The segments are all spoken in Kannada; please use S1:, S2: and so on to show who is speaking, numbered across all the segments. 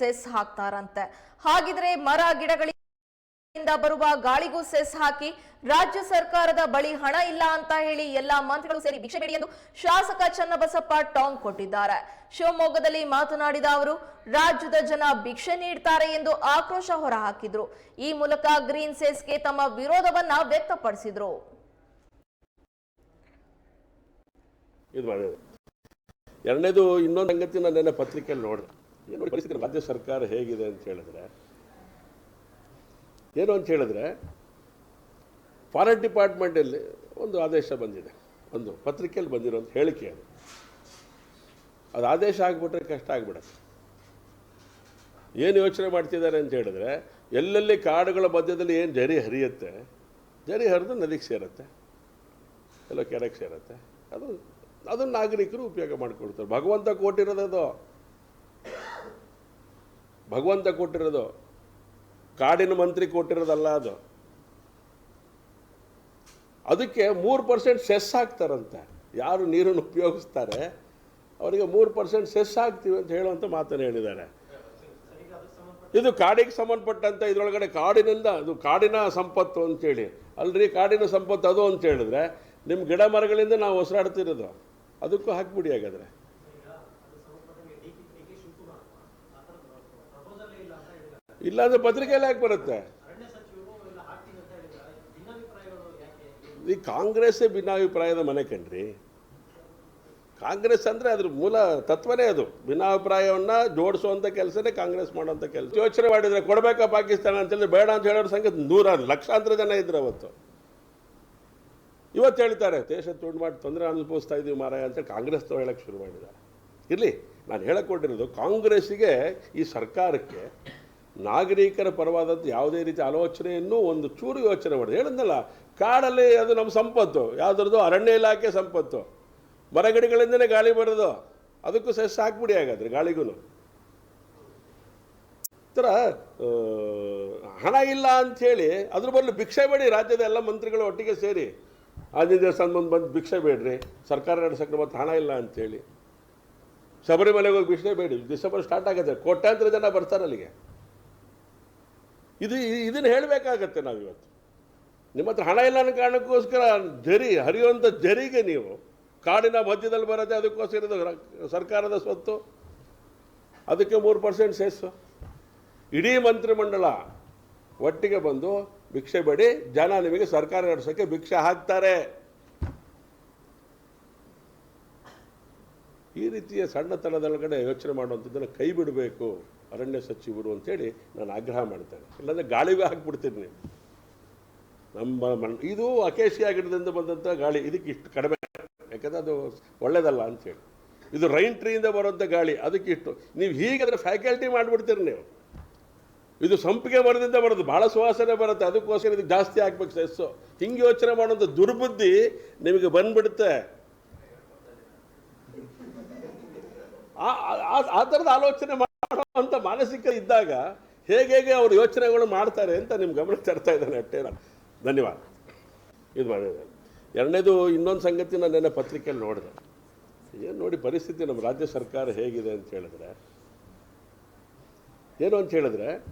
S1: ಸೆಸ್ ಹಾಕ್ತಾರಂತೆ. ಹಾಗಿದ್ರೆ ಮರ ಗಿಡಗಳಿಂದ ಬರುವ ಗಾಳಿಗೂ ಸೆಸ್ ಹಾಕಿ ರಾಜ್ಯ ಸರ್ಕಾರದ ಬಳಿ ಹಣ ಇಲ್ಲ ಅಂತ ಹೇಳಿ ಎಲ್ಲಾ ಮಂತ್ರಿಗಳು ಸೇರಿ ಭಿಕ್ಷೆ ಬೇಡಿ ಎಂದು ಶಾಸಕ ಚನ್ನಬಸಪ್ಪ ಟಾಂಗ್ ಕೊಟ್ಟಿದ್ದಾರೆ. ಶಿವಮೊಗ್ಗದಲ್ಲಿ ಮಾತನಾಡಿದ ಅವರು, ರಾಜ್ಯದ ಜನ ಭಿಕ್ಷೆ ನೀಡ್ತಾರೆ ಎಂದು ಆಕ್ರೋಶ ಹೊರಹಾಕಿದ್ರು. ಈ ಮೂಲಕ ಗ್ರೀನ್ ಸೆಸ್ಗೆ ತಮ್ಮ ವಿರೋಧವನ್ನ ವ್ಯಕ್ತಪಡಿಸಿದ್ರು.
S2: ಎರಡನೇದು ಇನ್ನೊಂದು ಸಂಗತಿ ನಾನು ಪತ್ರಿಕೆಯಲ್ಲಿ ನೋಡಿದೆ. ಏನು ಪರಿಸ್ಥಿತಿ ರಾಜ್ಯ ಸರ್ಕಾರ ಹೇಗಿದೆ ಅಂತ ಹೇಳಿದ್ರೆ, ಏನು ಅಂತ ಹೇಳಿದ್ರೆ, ಫಾರೆಸ್ಟ್ ಡಿಪಾರ್ಟ್ಮೆಂಟಲ್ಲಿ ಒಂದು ಆದೇಶ ಬಂದಿದೆ. ಒಂದು ಪತ್ರಿಕೆಯಲ್ಲಿ ಬಂದಿರೋ ಹೇಳಿಕೆ ಅದು. ಅದು ಆದೇಶ ಆಗಿಬಿಟ್ರೆ ಕಷ್ಟ ಆಗಿಬಿಡುತ್ತೆ. ಏನು ಯೋಚನೆ ಮಾಡ್ತಿದ್ದಾರೆ ಅಂತ ಹೇಳಿದ್ರೆ, ಎಲ್ಲೆಲ್ಲಿ ಕಾಡುಗಳ ಮಧ್ಯದಲ್ಲಿ ಏನು ಜರಿ ಹರಿಯುತ್ತೆ, ಜರಿ ಹರಿದು ನದಿಗೆ ಸೇರುತ್ತೆ, ಎಲ್ಲೋ ಕೆರೆಗೆ ಸೇರುತ್ತೆ. ಅದು ಅದನ್ನು ನಾಗರಿಕರು ಉಪಯೋಗ ಮಾಡಿಕೊಡ್ತಾರೆ ಭಗವಂತ ಕೊಟ್ಟಿರೋದು ಅದು. ಭಗವಂತ ಕೊಟ್ಟಿರೋದು, ಕಾಡಿನ ಮಂತ್ರಿ ಕೊಟ್ಟಿರೋದಲ್ಲ ಅದು. ಅದಕ್ಕೆ ಮೂರು ಪರ್ಸೆಂಟ್ ಸೆಸ್ ಹಾಕ್ತಾರಂತೆ. ಯಾರು ನೀರನ್ನು ಉಪಯೋಗಿಸ್ತಾರೆ, ಅವರಿಗೆ ಮೂರು ಪರ್ಸೆಂಟ್ ಸೆಸ್ ಹಾಕ್ತೀವಿ ಅಂತ ಹೇಳುವಂಥ ಮಾತನ್ನು ಹೇಳಿದ್ದಾರೆ. ಇದು ಕಾಡಿಗೆ ಸಂಬಂಧಪಟ್ಟಂತ, ಇದರೊಳಗಡೆ ಕಾಡಿನಿಂದ, ಅದು ಕಾಡಿನ ಸಂಪತ್ತು ಅಂತೇಳಿ. ಅಲ್ರಿ, ಕಾಡಿನ ಸಂಪತ್ತು ಅದು ಅಂತ ಹೇಳಿದ್ರೆ ನಿಮ್ಮ ಗಿಡ ಮರಗಳಿಂದ ನಾವು ಉಸಿರಾಡ್ತಿರೋದು. ಅದಕ್ಕೂ ಹಾಕ್ಬಿಡಿ ಹಾಗಾದ್ರೆ. ಇಲ್ಲಾಂದ್ರೆ ಪತ್ರಿಕೆಯಲ್ಲಿ ಯಾಕೆ ಬರುತ್ತೆ? ಈ ಕಾಂಗ್ರೆಸ್ಸೇ ಭಿನ್ನಾಭಿಪ್ರಾಯದ ಮನೆ ಕಣ್ರಿ. ಕಾಂಗ್ರೆಸ್ ಅಂದ್ರೆ ಅದ್ರ ಮೂಲ ತತ್ವನೇ ಅದು. ಭಿನ್ನಾಭಿಪ್ರಾಯವನ್ನ ಜೋಡಿಸುವಂತ ಕೆಲಸನೇ ಕಾಂಗ್ರೆಸ್ ಮಾಡುವಂತ ಕೆಲಸ. ಯೋಚನೆ ಮಾಡಿದ್ರೆ ಕೊಡ್ಬೇಕಾ ಪಾಕಿಸ್ತಾನ ಅಂತ ಹೇಳಿದ್ರೆ ಬೇಡ ಅಂತ ಹೇಳೋರ ಸಂಖ್ಯೆ ನೂರಾರು, ಲಕ್ಷಾಂತರ ಜನ ಇದ್ರು ಅವತ್ತು. ಇವತ್ತು ಹೇಳ್ತಾರೆ, ದೇಶ ತುಂಡು ಮಾಡಿ ತೊಂದರೆ ಅನುಭವಿಸ್ತಾ ಇದೀವಿ ಮಾರಾಯ ಅಂತ ಕಾಂಗ್ರೆಸ್ ಹೇಳಕ್ಕೆ ಶುರು ಮಾಡಿದ್ದಾರೆ. ಇರಲಿ, ನಾನು ಹೇಳಕ್ಕೊಟ್ಟಿರೋದು ಕಾಂಗ್ರೆಸ್ಸಿಗೆ ಈ ಸರ್ಕಾರಕ್ಕೆ ನಾಗರಿಕರ ಪರವಾದದ್ದು ಯಾವುದೇ ರೀತಿ ಆಲೋಚನೆಯನ್ನು ಒಂದು ಚೂರು ಯೋಚನೆ ಮಾಡಿದೆ. ಹೇಳಿದ್ನಲ್ಲ, ಕಾಡಲ್ಲಿ ಅದು ನಮ್ಮ ಸಂಪತ್ತು, ಯಾವುದ್ರದ್ದು ಅರಣ್ಯ ಇಲಾಖೆ ಸಂಪತ್ತು, ಮರಗಿಡಗಳಿಂದನೇ ಗಾಳಿ ಬರೋದು, ಅದಕ್ಕೂ ಸೆಸ್ ಹಾಕ್ಬಿಡಿ ಹಾಗಾದ್ರೆ ಗಾಳಿಗೂ ಥರ ಹಣ ಇಲ್ಲ ಅಂಥೇಳಿ, ಅದ್ರ ಬದಲು ಭಿಕ್ಷೆ ಬೇಡಿ, ರಾಜ್ಯದ ಎಲ್ಲ ಮಂತ್ರಿಗಳು ಒಟ್ಟಿಗೆ ಸೇರಿ ಆಂಜನೇಯ ದೇವಸ್ಥಾನ ಬಂದು ಬಂದು ಭಿಕ್ಷೆ ಬೇಡ್ರಿ, ಸರ್ಕಾರ ನಡೆಸಕ್ಕೆ ಮತ್ತೆ ಹಣ ಇಲ್ಲ ಅಂಥೇಳಿ. ಶಬರಿಮಲೆಗೆ ಹೋಗಿ ಭಿಕ್ಷೆ ಬೇಡಿ, ಡಿಸೆಂಬರ್ ಸ್ಟಾರ್ಟ್ ಆಗುತ್ತೆ, ಕೋಟ್ಯಾಂತರ ಜನ ಬರ್ತಾರೆ ಅಲ್ಲಿಗೆ. ಇದು ಇದನ್ನು ಹೇಳಬೇಕಾಗತ್ತೆ ನಾವು ಇವತ್ತು ನಿಮ್ಮ ಹತ್ರ ಹಣ ಇಲ್ಲ ಅನ್ನೋ ಕಾರಣಕ್ಕೋಸ್ಕರ ಜರಿ ಹರಿಯುವಂಥ ಜರಿಗೆ ನೀವು ಕಾಡಿನ ಮಧ್ಯದಲ್ಲಿ ಬರುತ್ತೆ ಅದಕ್ಕೋಸ್ಕರ ಇದು ಸರ್ಕಾರದ ಸ್ವತ್ತು. ಅದಕ್ಕೆ ಮೂರು ಪರ್ಸೆಂಟ್ ಸೆಸ್ಸು ಇಡೀ ಮಂತ್ರಿಮಂಡಲ ಒಟ್ಟಿಗೆ ಬಂದು ಭಿಕ್ಷೆ ಬೇಡಿ, ಜನ ನಿಮಗೆ ಸರ್ಕಾರ ನಡೆಸೋಕ್ಕೆ ಭಿಕ್ಷೆ ಹಾಕ್ತಾರೆ. ಈ ರೀತಿಯ ಸಣ್ಣತನದೊಳಗಡೆ ಯೋಚನೆ ಮಾಡುವಂಥದ್ದನ್ನು ಕೈ ಬಿಡಬೇಕು, ಅರಣ್ಯ ಸಚಿವರು ಅಂತೇಳಿ ನಾನು ಆಗ್ರಹ ಮಾಡ್ತೇನೆ. ಇಲ್ಲಾಂದರೆ ಗಾಳಿಗೂ ಹಾಕ್ಬಿಡ್ತೀನಿ ನೀವು. ನಮ್ಮ ಮನ್, ಇದು ಅಕೇಶಿಯಾ ಗಿಡದಿಂದ ಬಂದಂಥ ಗಾಳಿ, ಇದಕ್ಕೆ ಇಷ್ಟು ಕಡಿಮೆ, ಯಾಕಂದ್ರೆ ಅದು ಒಳ್ಳೇದಲ್ಲ ಅಂಥೇಳಿ ಇದು ರೈನ್ ಟ್ರೀಯಿಂದ ಬರುವಂಥ ಗಾಳಿ, ಅದಕ್ಕೆ ಇಷ್ಟು. ನೀವು ಹೀಗೆ ಫ್ಯಾಕಲ್ಟಿ ಮಾಡಿಬಿಡ್ತೀರಿ ನೀವು. ಇದು ಸಂಪಿಗೆ ಮರದಿಂದ ಬರೋದು ಭಾಳ ಸುವಾಸನೆ ಬರುತ್ತೆ, ಅದಕ್ಕೋಸ್ಕರ ಇದಕ್ಕೆ ಜಾಸ್ತಿ ಹಾಕ್ಬೇಕು ಸೆಸ್ಸು. ಹಿಂಗೆ ಯೋಚನೆ ಮಾಡುವಂಥ ದುರ್ಬುದ್ಧಿ ನಿಮಗೆ ಬಂದ್ಬಿಡುತ್ತೆ. ಆ- ಥರದ ಆಲೋಚನೆ ಮಾಡುವಂಥ ಮಾನಸಿಕ ಇದ್ದಾಗ ಹೇಗೆ ಹೇಗೆ ಅವರು ಯೋಚನೆಗಳು ಮಾಡ್ತಾರೆ ಅಂತ ನಿಮ್ಮ ಗಮನ ತರ್ತಾ ಇದ್ದಾನೆ ಅಷ್ಟೇ ನಾನು ಧನ್ಯವಾದ. ಇದು ಮಾಡಿದೆ. ಎರಡನೇದು ಇನ್ನೊಂದು ಸಂಗತಿ ನಾನು ನೆನ್ನೆ ಪತ್ರಿಕೆಯಲ್ಲಿ ನೋಡಿದೆ. ಏನು ನೋಡಿ ಪರಿಸ್ಥಿತಿ ನಮ್ಮ ರಾಜ್ಯ ಸರ್ಕಾರ ಹೇಗಿದೆ ಅಂತ ಹೇಳಿದ್ರೆ, ಏನು ಅಂತ ಹೇಳಿದ್ರೆ,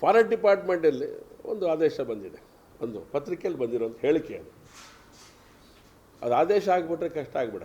S2: ಫಾರೆಸ್ಟ್ ಡಿಪಾರ್ಟ್ಮೆಂಟಲ್ಲಿ ಒಂದು ಆದೇಶ ಬಂದಿದೆ. ಒಂದು ಪತ್ರಿಕೆಯಲ್ಲಿ ಬಂದಿರೋ ಹೇಳಿಕೆ ಅದು. ಅದು ಆದೇಶ ಆಗಿಬಿಟ್ರೆ ಕಷ್ಟ ಆಗಿಬಿಡುತ್ತೆ.